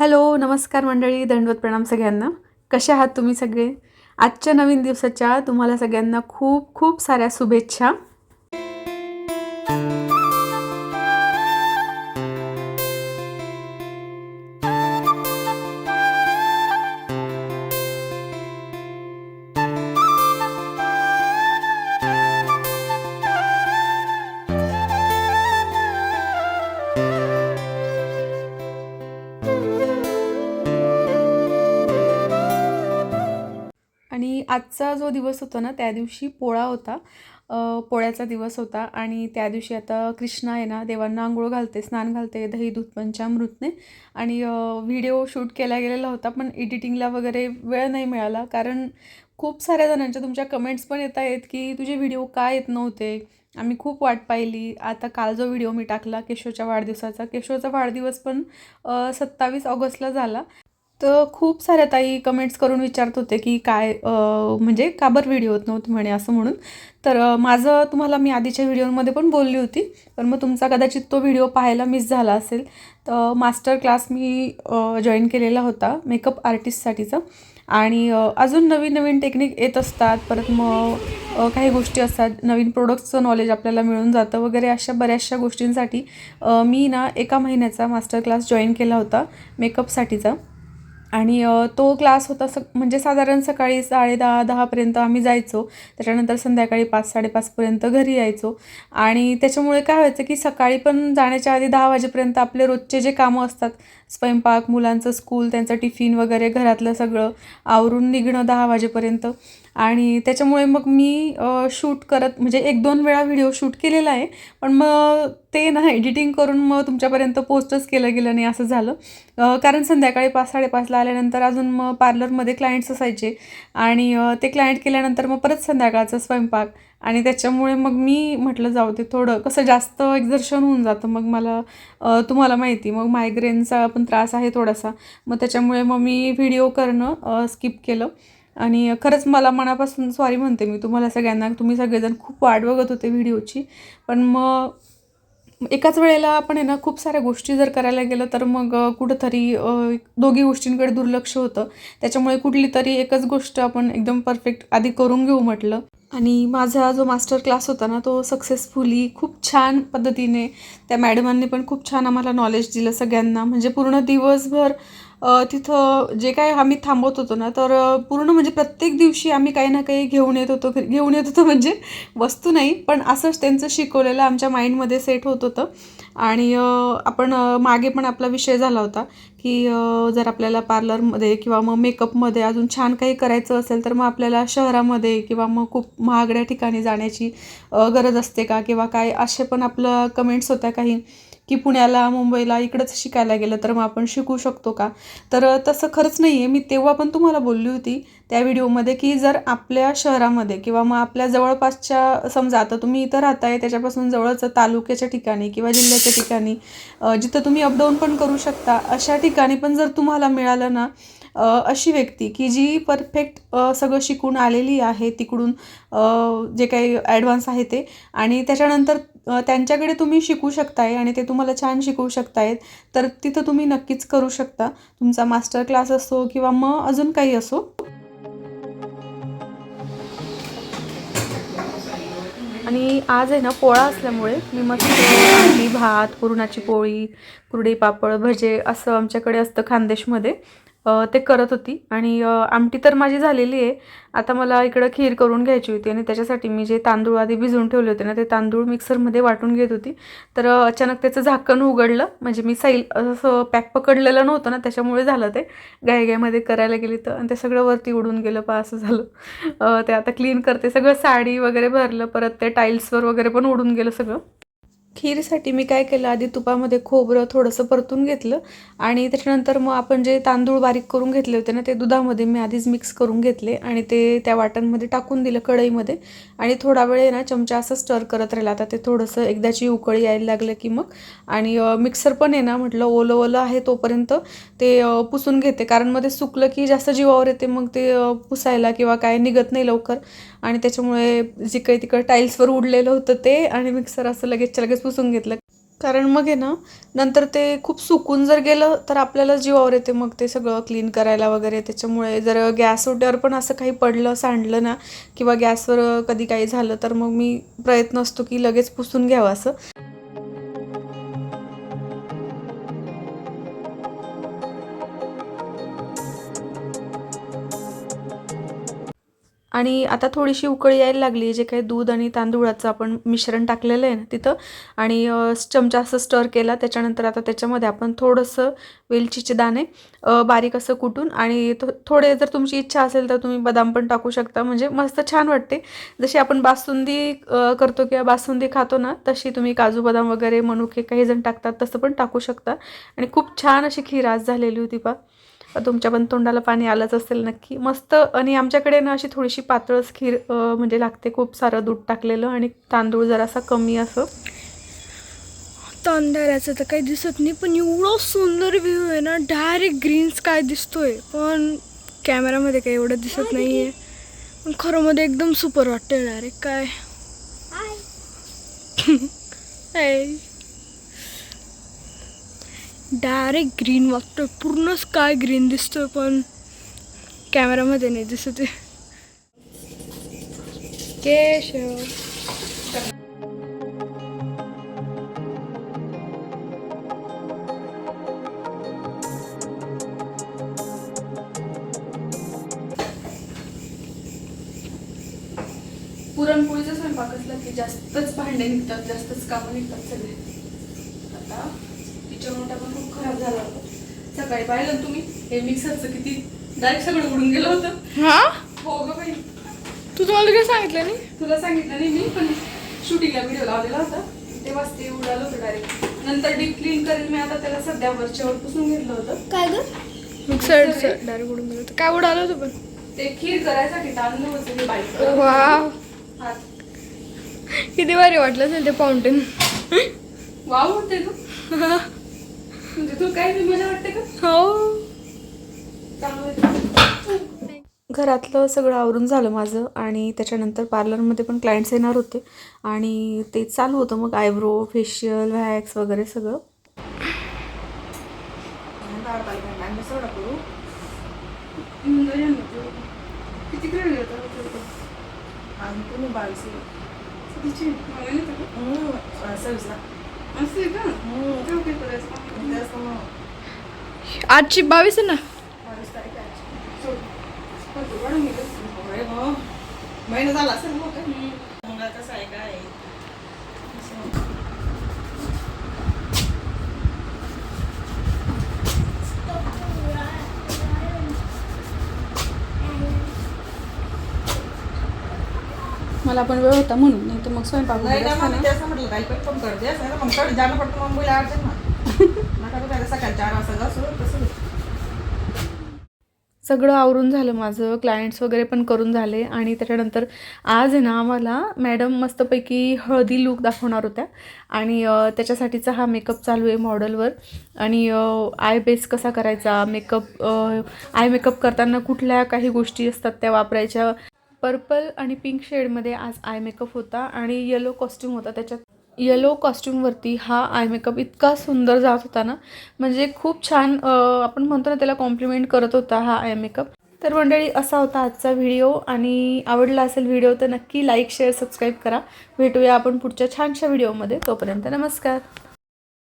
Hello नमस्कार मंडळी दंडवत प्रणाम सगळ्यांना. कसे आहात तुम्ही सगळे? आजच्या नवीन दिवसाच्या तुम्हाला सगळ्यांना खूप खूप साऱ्या शुभेच्छा. आणि आजचा जो दिवस होता ना त्या दिवशी पोळा होता. पोळ्याचा दिवस होता आणि त्या दिवशी आता कृष्णा आहे ना देवांना आंघोळ घालते स्नान घालते दही दूध पंचामृतने. आणि व्हिडिओ शूट केला गेलेला होता पण एडिटिंगला वगैरे वेळ नाही मिळाला. कारण खूप साऱ्या जणांच्या तुमच्या कमेंट्स पण येत आहेत की तुझे व्हिडिओ का येत नव्हते? आम्ही खूप वाट पाहिली. आता काल जो व्हिडिओ मी टाकला केशवच्या वाढदिवसाचा केशवचा वाढदिवस पण सत्तावीस ऑगस्टला झाला. तर खूप साऱ्या ताई कमेंट्स करून विचारत होते की काय म्हणजे का बरं व्हिडिओ होत नव्हतं म्हणे असं म्हणून. तर माझं तुम्हाला मी आधीच्या व्हिडिओमध्ये पण बोलली होती पण मग तुमचा कदाचित तो व्हिडिओ पाहायला मिस झाला असेल. तर मास्टर क्लास मी जॉईन केलेला होता मेकअप आर्टिस्टसाठीचा आणि अजून नवीन नवीन टेक्निक येत असतात परत मग काही गोष्टी असतात नवीन प्रोडक्ट्सचं नॉलेज आपल्याला मिळून जातं वगैरे अशा बऱ्याचशा गोष्टींसाठी मी ना एका महिन्याचा मास्टर क्लास जॉईन केला होता मेकअपसाठीचा आणि तो क्लास होता स म्हणजे साधारण सकाळी साडे दहा दहापर्यंत आम्ही जायचो. त्याच्यानंतर संध्याकाळी पाच साडेपाचपर्यंत घरी यायचो. आणि त्याच्यामुळे काय व्हायचं की सकाळी पण जाण्याच्या आधी दहा वाजेपर्यंत आपले रोजचे जे कामं असतात स्वयंपाक मुलांचं स्कूल त्यांचं टिफिन वगैरे घरातलं सगळं आवरून निघणं दहा वाजेपर्यंत. आणि त्याच्यामुळे मग मी शूट करत म्हणजे एक दोन वेळा व्हिडिओ शूट केलेला आहे पण मग ते ना एडिटिंग करून मग तुमच्यापर्यंत पोस्टच केलं गेलं नाही असं झालं. कारण संध्याकाळी पाच साडेपाचला आल्यानंतर अजून मग पार्लरमध्ये क्लायंट्स असायचे आणि ते क्लायंट केल्यानंतर मग परत संध्याकाळचा स्वयंपाक आणि त्याच्यामुळे मग मी म्हटलं जाऊ ते थोडं कसं जास्त एक्झर्शन होऊन जातं मग मला तुम्हाला माहिती मग मायग्रेनचा पण त्रास आहे थोडासा. मग त्याच्यामुळे मग मी व्हिडिओ करणं स्किप केलं. आणि खरंच मला मनापासून सॉरी म्हणते मी तुम्हाला सगळ्यांना. तुम्ही सगळेजण खूप वाट बघत होते व्हिडिओची. पण मग एकाच वेळेला आपण आहे ना खूप साऱ्या गोष्टी जर करायला गेलं तर मग कुठंतरी दोघी गोष्टींकडे दुर्लक्ष होतं. त्याच्यामुळे कुठली तरी एकच गोष्ट आपण एकदम परफेक्ट आधी करून घेऊ म्हटलं. आणि माझा जो मास्टर क्लास होता ना तो सक्सेसफुली खूप छान पद्धतीने त्या मॅडमांनी पण खूप छान आम्हाला नॉलेज दिलं सगळ्यांना. म्हणजे पूर्ण दिवसभर तिथं जे काय आम्ही थांबवत होतो ना तर पूर्ण म्हणजे प्रत्येक दिवशी आम्ही काही ना काही घेऊन येत होतो घेऊन येत होतो म्हणजे वस्तू नाही पण असंच त्यांचं शिकवलेलं आमच्या माइंडमध्ये सेट होत होतं. आणि आपण मागे पण आपला विषय झाला होता की जर आपल्याला पार्लरमध्ये किंवा मग मेकअपमध्ये अजून छान काही करायचं असेल तर मग आपल्याला शहरामध्ये किंवा मग खूप महागड्या ठिकाणी जाण्याची गरज असते का? किंवा काय? असे पण आपलं कमेंट्स होत्या काही. की पुण्याला मुंबईला इकडंच शिकायला गेलं तर मग आपण शिकू शकतो का? तर तसं खरंच नाही आहे मी तेव्हा पण तुम्हाला बोलली होती त्या व्हिडिओमध्ये की जर आपल्या शहरामध्ये किंवा मग आपल्या जवळपासच्या समजा आता तुम्ही इथं राहताय त्याच्यापासून जवळच तालुक्याच्या ठिकाणी किंवा जिल्ह्याच्या ठिकाणी जिथं तुम्ही अपडाऊन पण करू शकता अशा ठिकाणी पण जर तुम्हाला मिळालं ना अशी व्यक्ती की जी परफेक्ट सगळं शिकून आलेली आहे तिकडून जे काही ॲडव्हान्स आहे ते. आणि त्याच्यानंतर त्यांच्याकडे तुम्ही शिकू शकताय आणि ते तुम्हाला छान शिकवू शकतायत तर तिथं तुम्ही नक्कीच करू शकता. तुमचा मास्टर क्लास असो किंवा मग अजून काही असो. आणि आज आहे ना पोळा असल्यामुळे मी मस्त भात पुरणाची पोळी कुरडे पापड भजे असं आमच्याकडे असतं खानदेशमध्ये. ते करत होती. आणि आमटी तर माझी झालेली आहे. आता मला इकडं खीर करून घ्यायची होती आणि त्याच्यासाठी मी जे तांदूळ आधी भिजून ठेवले होते ना ते तांदूळ मिक्सरमध्ये वाटून घेत होती. तर अचानक त्याचं झाकण उघडलं. म्हणजे मी साईल असं पॅक पकडलेलं नव्हतं ना त्याच्यामुळे झालं ते. गायगायमध्ये करायला गेली तर. आणि ते सगळं वरती उडून गेलं. पा असं झालं. ते आता क्लीन करते. सगळं साडी वगैरे भरलं. परत ते टाईल्सवर वगैरे पण उडून गेलं सगळं. खीरसाठी मी काय केलं? आधी तुपामध्ये खोबरं थोडंसं परतून घेतलं आणि त्याच्यानंतर मग आपण जे तांदूळ बारीक करून घेतले होते ना ते दुधामध्ये मी आधीच मिक्स करून घेतले आणि ते त्या वाटणमध्ये टाकून दिलं कढईमध्ये. आणि थोडा वेळ आहे ना चमचा असं स्टर करत राहिला. आता ते थोडंसं एकदाची उकळी यायला लागलं की मग. आणि मिक्सर पण आहे ना म्हटलं ओलं ओलं आहे तोपर्यंत ते पुसून घेते. कारण मध्ये सुकलं की जास्त जीवावर येते मग ते पुसायला किंवा काय निघत नाही लवकर. आणि त्याच्यामुळे जिकडे तिकडे टाईल्सवर उडलेलं होतं ते आणि मिक्सर असं लगेचच्या लगेच पुसून घेतलं. कारण मग आहे ना नंतर ते खूप सुकून जर गेलं तर आपल्याला जीवावर येते मग ते सगळं क्लीन करायला वगैरे. त्याच्यामुळे जर गॅसवर पण असं काही पडलं सांडलं ना किंवा गॅसवर कधी काही झालं तर मग मी प्रयत्न असतो की लगेच पुसून घ्यावं असं. आणि आता थोडीशी उकळी यायला लागली जे काही दूध आणि तांदूळाचं आपण मिश्रण टाकलेलं आहे ना तिथं. आणि चमचा असं स्टर केला त्याच्यानंतर आता त्याच्यामध्ये आपण थोडंसं वेलचीचे दाणे बारीक असं कुटून आणि थोडे जर तुमची इच्छा असेल तर तुम्ही बदाम पण टाकू शकता. म्हणजे मस्त छान वाटते. जशी आपण बासुंदी करतो किंवा बासुंदी खातो ना तशी तुम्ही काजू बदाम वगैरे मनुके काही जण टाकतात तसं पण टाकू शकता. आणि खूप छान अशी खीर आज झालेली होती पा तुमच्या पण तोंडाला पाणी आलंच असेल नक्की. मस्त आणि आमच्याकडे ना अशी थोडीशी पातळच खीर म्हणजे लागते खूप सारं दूध टाकलेलं आणि तांदूळ जरासा कमी असं. अंधाराचं तर काही दिसत नाही पण एवढं सुंदर व्ह्यू आहे ना डायरेक्ट ग्रीन स्काय दिसतोय. पण कॅमेरामध्ये काही एवढं दिसत नाही आहे पण खरं मध्ये एकदम सुपर वाटतंय डायरेक्ट काय? डायरेक्ट ग्रीन वाटतोय पूर्ण स्काय ग्रीन दिसतोय पण कॅमेरामध्ये नाही दिसत आहे. केशव. पुरणपोळीचा स्वयंपाक असला की जास्तच भांडे निघतात जास्तच कामं निघतात सगळे. मोठा पण खूप खराब झाला होता. सकाळी पाहिलं ना तुम्ही हे मिक्सरचं किती डायरेक्ट सगळं उडून गेलं होतं. हा? हो ग बाई. तू तुम्हाला काय सांगितलं नाही? तुला सांगितलं नाही मी पण शूटिंगला व्हिडिओ लावलेला होता. तेव्हाच ते उडालं होतं डायरेक्ट नंतर डीप क्लीन करेल मी आता त्याला सध्या वरच्यावर पुसून घेतलं होतं. काय ग? मिक्सर डायरेक्ट उडून गेलं होतं. काय उडालं होतं पण? ते खीर करायसाठी तांदूळ होते मी बाईक वाव. किती भारी वाटलं असेल ते फाउंटेन वाव होते तू म्हणजे तू काय बी मजा वाटते का? हो. घरातलं सगळं आवरून झालं माझं आणि त्याच्यानंतर पार्लरमध्ये पण क्लायंट्स येणार होते आणि ते चालू होतं मग आयब्रो फेशियल व्हॅक्स वगैरे सगळं. किती आजची बावीस आहे ना महिना झाला असेल मग काय? मग कसं आहे काय मला पण वेळ होता म्हणून नाही तर मग स्वयंपाक नाही ना मग असता ते ना. असं म्हटलं काही पण कम कर द्यास नाही तर मग कडे जाणं पडतं मुंबईला अडचण ना. नका सकाळी चार वाजता जासो तसं सगळं आवरून झालं माझं क्लायंट्स वगैरे पण करून झाले आणि त्याच्यानंतर आज आहे ना आम्हाला मॅडम मस्तपैकी हळदी लूक दाखवणार होत्या. आणि त्याच्यासाठीचा हा मेकअप चालू आहे मॉडेलवर आणि आय बेस कसा करायचा मेकअप आय मेकअप करताना कुठल्या काही गोष्टी असतात त्या वापरायच्या? पर्पल आणि पिंक शेडमध्ये आज आय मेकअप होता आणि येलो कॉस्ट्यूम होता त्याच्यात. येलो कॉस्ट्यूमवरती हा आय मेकअप इतका सुंदर जात होता ना. म्हणजे खूप छान आपण म्हणतो ना त्याला कॉम्प्लिमेंट करत होता हा आय मेकअप. तर मंडळी असा होता आजचा व्हिडिओ आणि आवडला असेल व्हिडिओ तर नक्की लाईक शेअर सबस्क्राईब करा. भेटूया आपण पुढच्या छानशा व्हिडिओमध्ये तोपर्यंत नमस्कार.